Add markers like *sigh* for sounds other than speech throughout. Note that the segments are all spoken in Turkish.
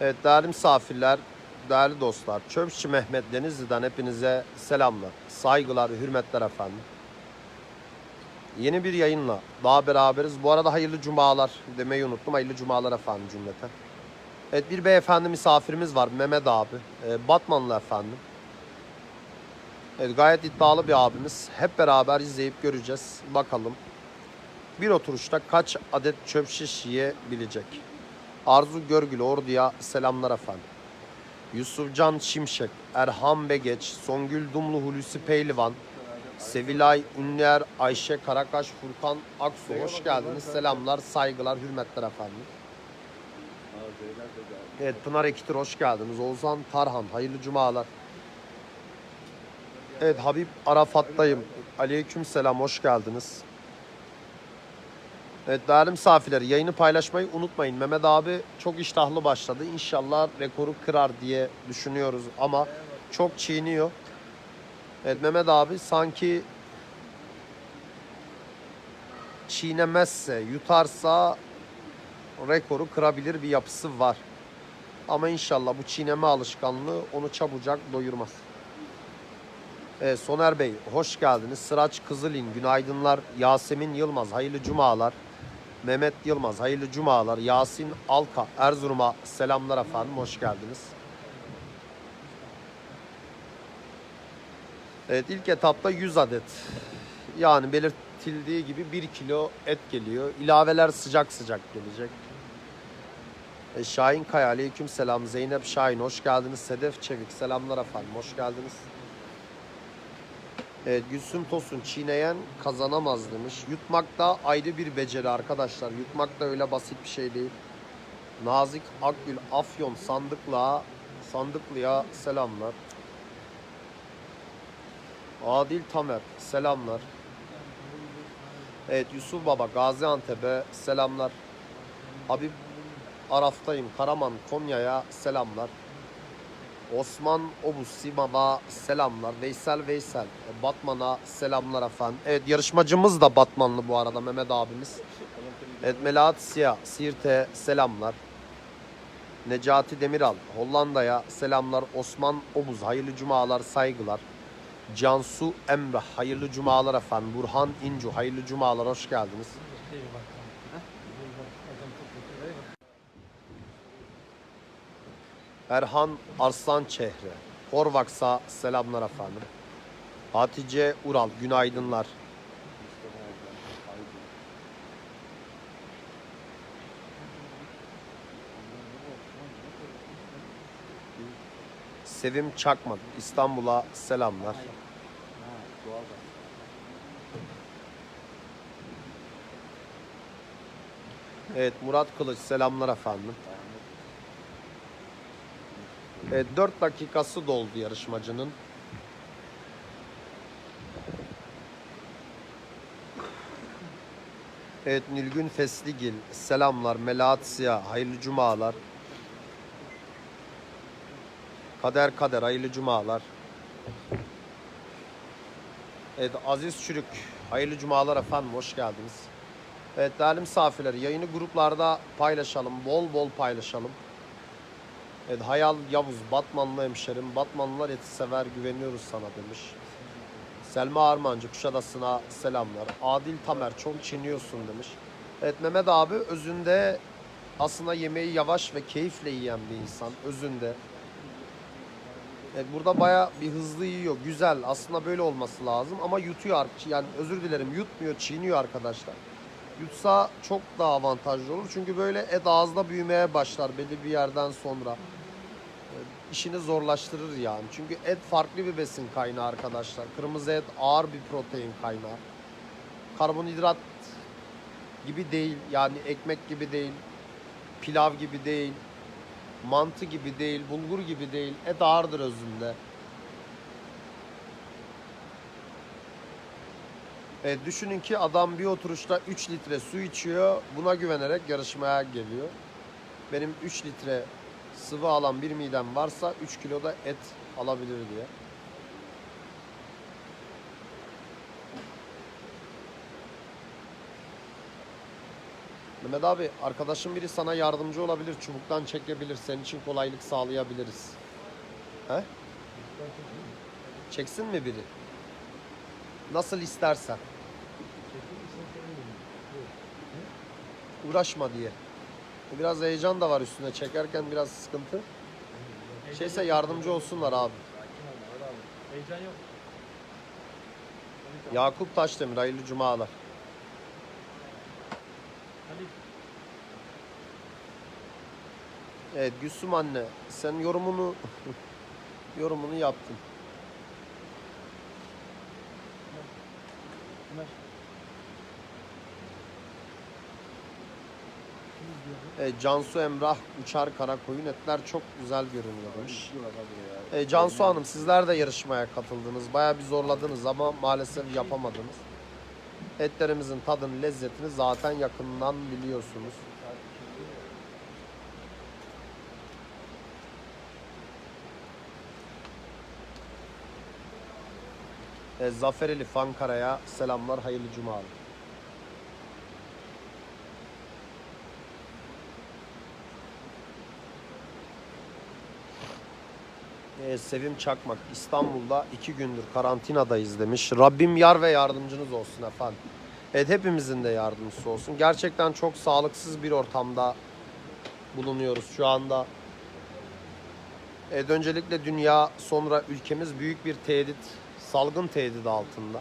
Evet değerli misafirler, değerli dostlar. Çöpçü Mehmet Denizli'den hepinize selamlar, saygılar, hürmetler efendim. Yeni bir yayınla daha beraberiz. Bu arada hayırlı cumalar demeyi unuttum. Hayırlı cumalar efendim cümleten. Evet bir beyefendi misafirimiz var Mehmet abi. Ee, Batmanlı efendim. Evet gayet iddialı bir abimiz. Hep beraber izleyip göreceğiz. Bakalım. Bir oturuşta kaç adet çöp şiş yiyebilecek? Arzu Görgül Ordu'ya selamlar efendim. Yusufcan Şimşek, Erhan Begeç, Songül Dumlu Hulusi Pehlivan, Sevilay Ünlüer, Ayşe Karakaş, Furkan Aksu hoş geldiniz. Selamlar, saygılar, hürmetler efendim. Evet Pınar Ekitir hoş geldiniz. Oğuzhan Tarhan hayırlı cumalar. Evet Habib Arafat'tayım. Aleyküm selam hoş geldiniz. Evet değerli misafirler yayını paylaşmayı unutmayın. Mehmet abi çok iştahlı başladı. İnşallah rekoru kırar diye düşünüyoruz ama çok çiğniyor. Evet Mehmet abi sanki çiğnemezse, yutarsa rekoru kırabilir bir yapısı var. Ama inşallah bu çiğneme alışkanlığı onu çabucak doyurmaz. Evet, Soner Bey hoş geldiniz. Sıraç Kızılin günaydınlar. Yasemin Yılmaz hayırlı cumalar. Mehmet Yılmaz hayırlı cumalar. Yasin Alka Erzurum'a selamlar efendim hoş geldiniz. Evet ilk etapta 100 adet. Yani belirtildiği gibi 1 kilo et geliyor. İlaveler sıcak sıcak gelecek. E, Şahin Kaya aleyküm selam. Zeynep Şahin hoş geldiniz. Sedef Çevik selamlar efendim hoş geldiniz. Evet, Gülsüm Tosun çiğneyen kazanamaz demiş. Yutmak da ayrı bir beceri arkadaşlar. Yutmak da öyle basit bir şey değil. Nazik Akgül Afyon Sandıklığa Sandıklı'ya selamlar. Adil Tamer selamlar. Evet Yusuf Baba Gaziantep'e selamlar. Habib Araf'tayım Karaman Konya'ya selamlar. Osman Obuz Simav'a selamlar. Veysel Veysel Batman'a selamlar efendim. Evet yarışmacımız da Batmanlı bu arada Mehmet abimiz. Evet Melahat Siyah Siirt'e selamlar. Necati Demiral Hollanda'ya selamlar. Osman Obuz hayırlı cumalar saygılar. Cansu Emre hayırlı cumalar efendim. Burhan İncu hayırlı cumalar hoş geldiniz. Erhan Arslan Çehre. Horvaks'a selamlar efendim. Hatice Ural günaydınlar. Sevim Çakmak İstanbul'a selamlar. Evet Murat Kılıç selamlar efendim. Evet 4 dakikası doldu yarışmacının. Evet Nilgün Fesligil selamlar. Melahat Siyah hayırlı cumalar. Kader Kader hayırlı cumalar. Evet Aziz Çürük hayırlı cumalar efendim hoş geldiniz. Evet değerli misafirler yayını gruplarda paylaşalım. Bol bol paylaşalım. Evet, Hayal Yavuz, Batmanlı hemşerim. Batmanlılar eti sever, güveniyoruz sana demiş. Selma Armancı, Kuşadası'na selamlar. Adil Tamer, çok çiniyorsun demiş. Evet, Mehmet abi özünde aslında yemeği yavaş ve keyifle yiyen bir insan. Özünde. Evet, burada baya bir hızlı yiyor. Güzel. Aslında böyle olması lazım. Ama yutuyor. Yani özür dilerim yutmuyor, çiğniyor arkadaşlar. Yutsa çok daha avantajlı olur. Çünkü böyle et ağızda büyümeye başlar belli bir yerden sonra. İşini zorlaştırır yani. Çünkü et farklı bir besin kaynağı arkadaşlar. Kırmızı et ağır bir protein kaynağı. Karbonhidrat gibi değil. Yani ekmek gibi değil. Pilav gibi değil. Mantı gibi değil. Bulgur gibi değil. Et ağırdır özünde. E, düşünün ki adam bir oturuşta 3 litre su içiyor. Buna güvenerek yarışmaya geliyor. Benim 3 litre sıvı alan bir midem varsa 3 kilo da et alabilir diye. Mehmet abi arkadaşın biri sana yardımcı olabilir. Çubuktan çekebilir. Senin için kolaylık sağlayabiliriz. He? Çeksin mi biri? Nasıl istersen. Uğraşma diye. Biraz heyecan da var üstüne. Çekerken biraz sıkıntı. Şeyse yardımcı olsunlar abi. Heyecan yok. Yakup Taşdemir hayırlı cumalar. Evet Gülsüm anne sen yorumunu *laughs* yorumunu yaptın. Ömer. Evet, Cansu Emrah uçar kara koyun etler çok güzel görünüyor demiş. E, Cansu Hanım sizler de yarışmaya katıldınız. Bayağı bir zorladınız ama maalesef yapamadınız. Etlerimizin tadını, lezzetini zaten yakından biliyorsunuz. E, Zafer Elif Ankara'ya selamlar, hayırlı cumalar. Ee, Sevim Çakmak İstanbul'da iki gündür karantinadayız demiş. Rabbim yar ve yardımcınız olsun efendim. Evet hepimizin de yardımcısı olsun. Gerçekten çok sağlıksız bir ortamda bulunuyoruz şu anda. Evet öncelikle dünya sonra ülkemiz büyük bir tehdit, salgın tehdidi altında.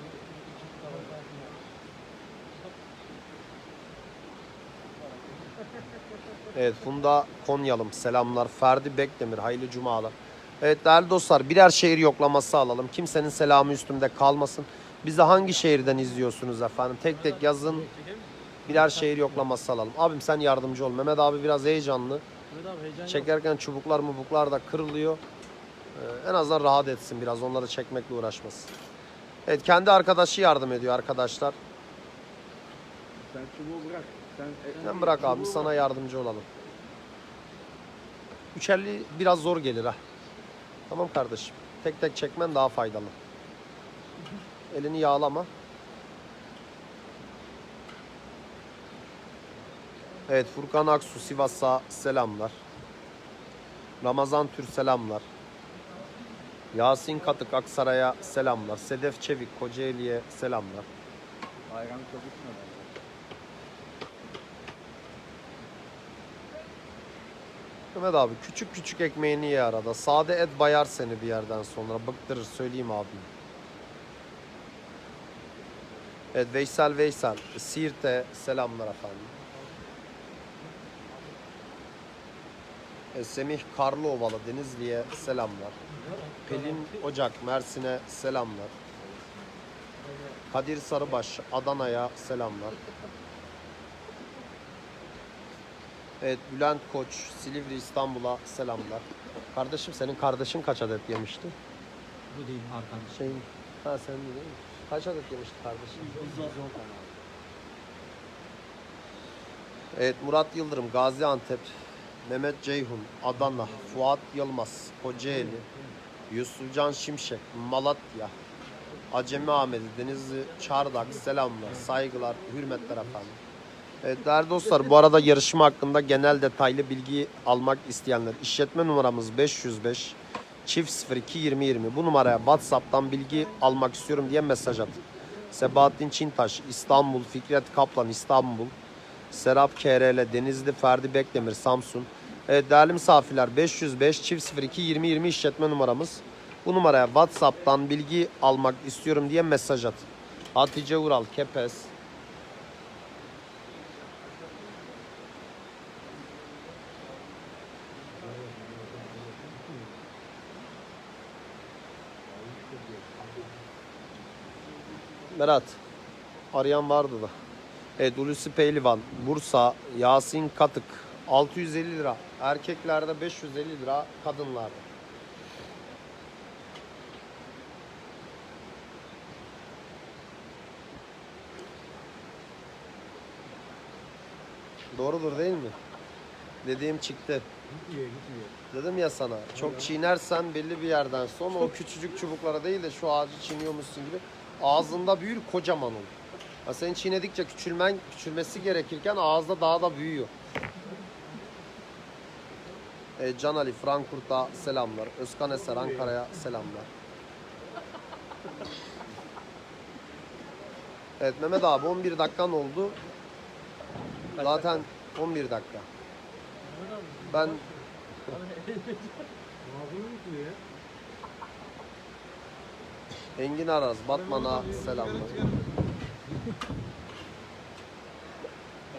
Evet Funda Konyalım selamlar. Ferdi Bekdemir hayırlı cumalar. Evet değerli dostlar birer şehir yoklaması alalım. Kimsenin selamı üstümde kalmasın. Bizi hangi şehirden izliyorsunuz efendim? Tek tek yazın. Birer şehir yoklaması alalım. Abim sen yardımcı ol. Mehmet abi biraz heyecanlı. Çekerken çubuklar mubuklar da kırılıyor. Ee, en azından rahat etsin biraz. Onları çekmekle uğraşmasın. Evet kendi arkadaşı yardım ediyor arkadaşlar. Sen çubuğu bırak. Sen, Sen bırak abi sana yardımcı olalım. 350 biraz zor gelir ha. Tamam kardeşim. Tek tek çekmen daha faydalı. Elini yağlama. Evet Furkan Aksu Sivas'a selamlar. Ramazan Tür selamlar. Yasin Katık Aksaray'a selamlar. Sedef Çevik Kocaeli'ye selamlar. Ayranı çok Mehmet abi küçük küçük ekmeğini ye arada. Sade et bayar seni bir yerden sonra. Bıktırır söyleyeyim abim. Evet Veysel Veysel. Siirt'e selamlar efendim. Semih Karlıovalı Denizli'ye selamlar. Pelin Ocak Mersin'e selamlar. Kadir Sarıbaş Adana'ya selamlar. Evet Bülent Koç Silivri İstanbul'a selamlar. Kardeşim senin kardeşin kaç adet yemişti? Bu değil arkadaş. Şeyin ha sen de değil mi? Kaç adet yemişti kardeşim? Evet Murat Yıldırım Gaziantep, Mehmet Ceyhun Adana, Fuat Yılmaz Kocaeli, Yusufcan Şimşek Malatya, Acemi Ahmet'i Denizli Çardak selamlar, saygılar, hürmetler efendim. Evet değerli dostlar bu arada yarışma hakkında genel detaylı bilgi almak isteyenler işletme numaramız 505 çift 02 20 20 bu numaraya WhatsApp'tan bilgi almak istiyorum diye mesaj atın. Sebahattin Çintaş İstanbul Fikret Kaplan İstanbul Serap KRL Denizli Ferdi Bekdemir Samsun Evet değerli misafirler 505 çift 02 20 20 işletme numaramız. Bu numaraya WhatsApp'tan bilgi almak istiyorum diye mesaj atın. Hatice Ural Kepez Berat. Arayan vardı da. Evet Hulusi Pehlivan. Bursa. Yasin Katık. 650 lira. Erkeklerde 550 lira. Kadınlarda. Doğrudur değil mi? Dediğim çıktı. Gitmiyor gitmiyor. Dedim ya sana çok çiğnersen belli bir yerden sonra o küçücük çubuklara değil de şu ağacı çiğniyormuşsun gibi ağzında büyür kocaman olur. Ya senin çiğnedikçe küçülmen, küçülmesi gerekirken ağızda daha da büyüyor. E, Can Ali Frankfurt'a selamlar. Özkan Eser Ankara'ya selamlar. Evet Mehmet abi 11 dakikan oldu. Zaten 11 dakika. Ben Ağzını *laughs* yıkıyor ya. Engin Araz Batman'a selamlar.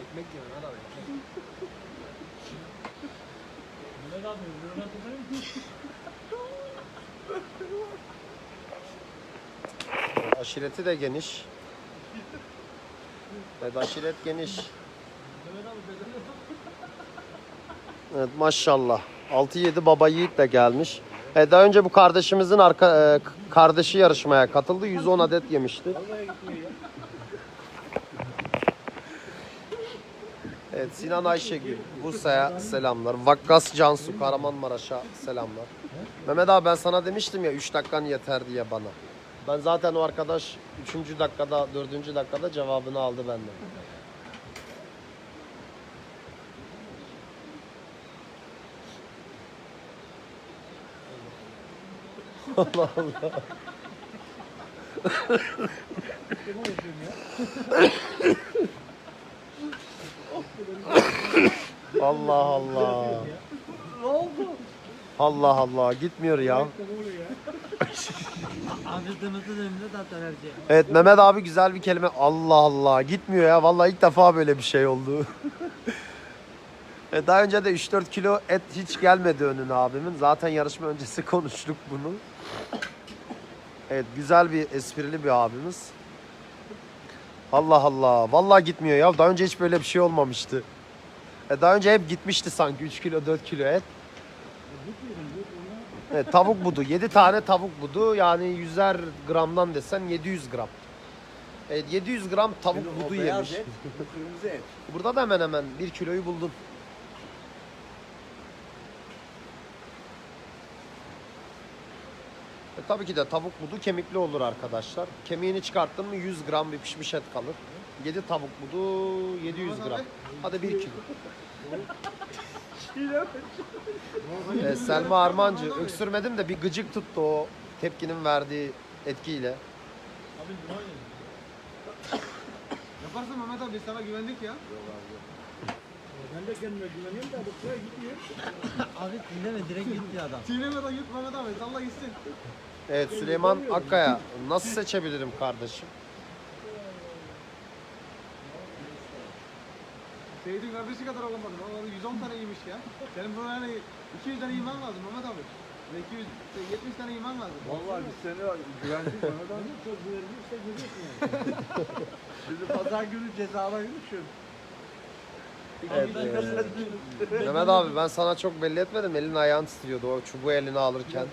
Ekmek hadi abi. Abi ürünü atabilir misin? Aşireti de geniş. Evet aşiret geniş. Evet maşallah. 6-7 baba yiğit de gelmiş. E, daha önce bu kardeşimizin arka, e, kardeşi yarışmaya katıldı. 110 adet yemişti. Evet Sinan Ayşegül Bursa'ya selamlar. Vakkas Cansu Kahramanmaraş'a selamlar. Mehmet abi ben sana demiştim ya 3 dakikan yeter diye bana. Ben zaten o arkadaş 3. dakikada 4. dakikada cevabını aldı benden. Allah Allah. Allah Allah. Ne oldu? Allah Allah gitmiyor ya. Acıtınızı önünde zaten her şey. Evet Mehmet abi güzel bir kelime. Allah Allah gitmiyor ya. Vallahi ilk defa böyle bir şey oldu. E, Daha önce de 3-4 kilo et hiç gelmedi önüne abimin. Zaten yarışma öncesi konuştuk bunu. Evet güzel bir esprili bir abimiz. Allah Allah. Vallahi gitmiyor ya. Daha önce hiç böyle bir şey olmamıştı. E, Daha önce hep gitmişti sanki 3 kilo 4 kilo et. Evet, tavuk budu. 7 tane tavuk budu. Yani 100'er gramdan desen 700 gram. Evet, 700 gram tavuk budu yemiş. et, kırmızı et. Burada da hemen hemen 1 kiloyu buldun. Tabii ki de tavuk budu kemikli olur arkadaşlar. Kemiğini çıkarttın mı 100 gram bir pişmiş et kalır. 7 tavuk budu 700 gram. Hadi 1 kilo. E, Selma Armancı öksürmedim de bir gıcık tuttu o tepkinin verdiği etkiyle. Abi duman. Yaparsın Mehmet abi biz sana güvendik ya. Ben de kendime güveniyorum da köye gitmiyor. Abi dinleme direkt gitti adam. Çiğnemeden yut Mehmet abi salla gitsin. Evet Süleyman Akkaya nasıl seçebilirim kardeşim? Seyit'in kardeşi kadar olamadın. Vallahi 110 tane yemiş ya. Senin bu yani 200 tane yemen lazım Mehmet abi. Ve 270 tane yemen lazım. Vallahi biz seni güvendik Mehmet abi. Çok güvenlikse görüyorsun yani. *laughs* Bizi pazar günü cezalarını düşün. Evet, Mehmet abi ben sana çok belli etmedim. Elin ayağın titriyordu o çubuğu eline alırken.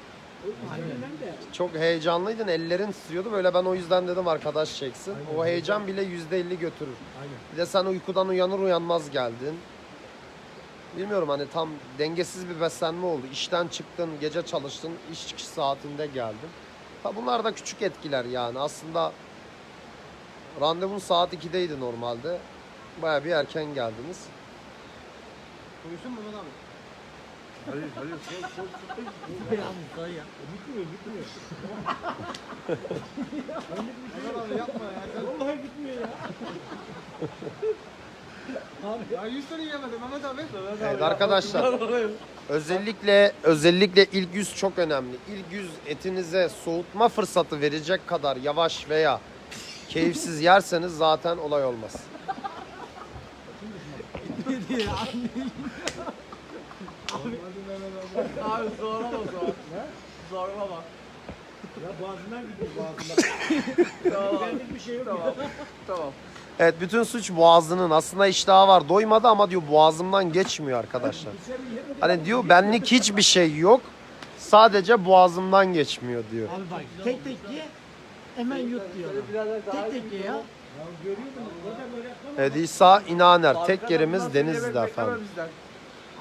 Çok heyecanlıydın. Ellerin titriyordu. Böyle ben o yüzden dedim arkadaş çeksin. O heyecan bile %50 götürür. Aynen. Bir de sen uykudan uyanır uyanmaz geldin. Bilmiyorum hani tam dengesiz bir beslenme oldu. İşten çıktın, gece çalıştın, iş çıkış saatinde geldin. Ha bunlar da küçük etkiler yani. Aslında randevun saat 2'deydi normalde. Baya bir erken geldiniz. Konuşsun mu abi. Hayır hayır sol sol sol. Abi say ya. Gitmiyor gitmiyor. Mehmet abi yapma ya. Sen... Vallahi gitmiyor ya. Ya 100 tane yiyemedin Mehmet abi. Evet arkadaşlar. Özellikle özellikle ilk yüz çok önemli. İlk yüz etinize soğutma fırsatı verecek kadar yavaş veya keyifsiz yerseniz zaten olay olmaz. *laughs* Abi zorlama zor. Ne? Zorlama. Ya boğazından gidiyor boğazından. Tamam. Benlik bir şey yok. Tamam. Tamam. Evet bütün suç boğazının. Aslında iştahı var. Doymadı ama diyor boğazımdan geçmiyor arkadaşlar. Hani diyor benlik hiçbir şey yok. Sadece boğazımdan geçmiyor diyor. Abi bak tek tek ye hemen yut diyor. Tek tek ye ya. Evet İsa İnaner. Tek yerimiz Denizli'de efendim.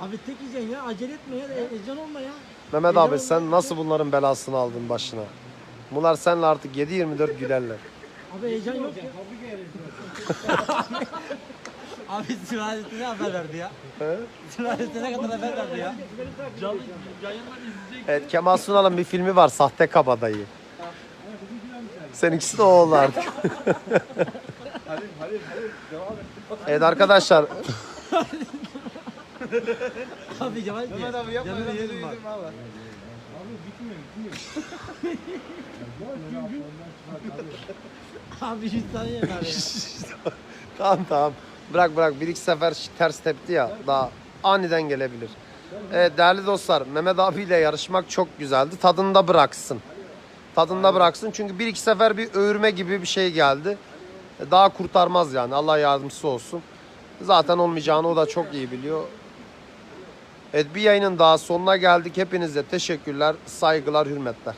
Abi tek yiyeceksin ya acele etme ya e- ezan olma ya. Mehmet abi sen nasıl bunların belasını aldın başına? Bunlar seninle artık 7-24 gülerler. Abi heyecan yok ya. *laughs* Abi sülalesine haber verdi ya. Sülalesine kadar haber verdi ya. Canlı yayından izleyecek. Evet Kemal Sunal'ın bir filmi var Sahte Kabadayı. Seninkisi de o oldu artık. Halil Halil Halil devam et. Evet arkadaşlar *laughs* Abi yavaş ye. Mehmet abi yapma. Yanına yedim bak. Abi bitmiyor bitmiyor. *laughs* Abi 100 tane abi ya. *laughs* tamam tamam bırak bırak bir iki sefer ters tepti ya daha aniden gelebilir. Evet değerli dostlar Mehmet abiyle yarışmak çok güzeldi. Tadında bıraksın. Tadında bıraksın çünkü bir iki sefer bir öğürme gibi bir şey geldi. Daha kurtarmaz yani Allah yardımcısı olsun. Zaten olmayacağını o da çok iyi biliyor. Evet bir yayının daha sonuna geldik. Hepinize teşekkürler, saygılar, hürmetler.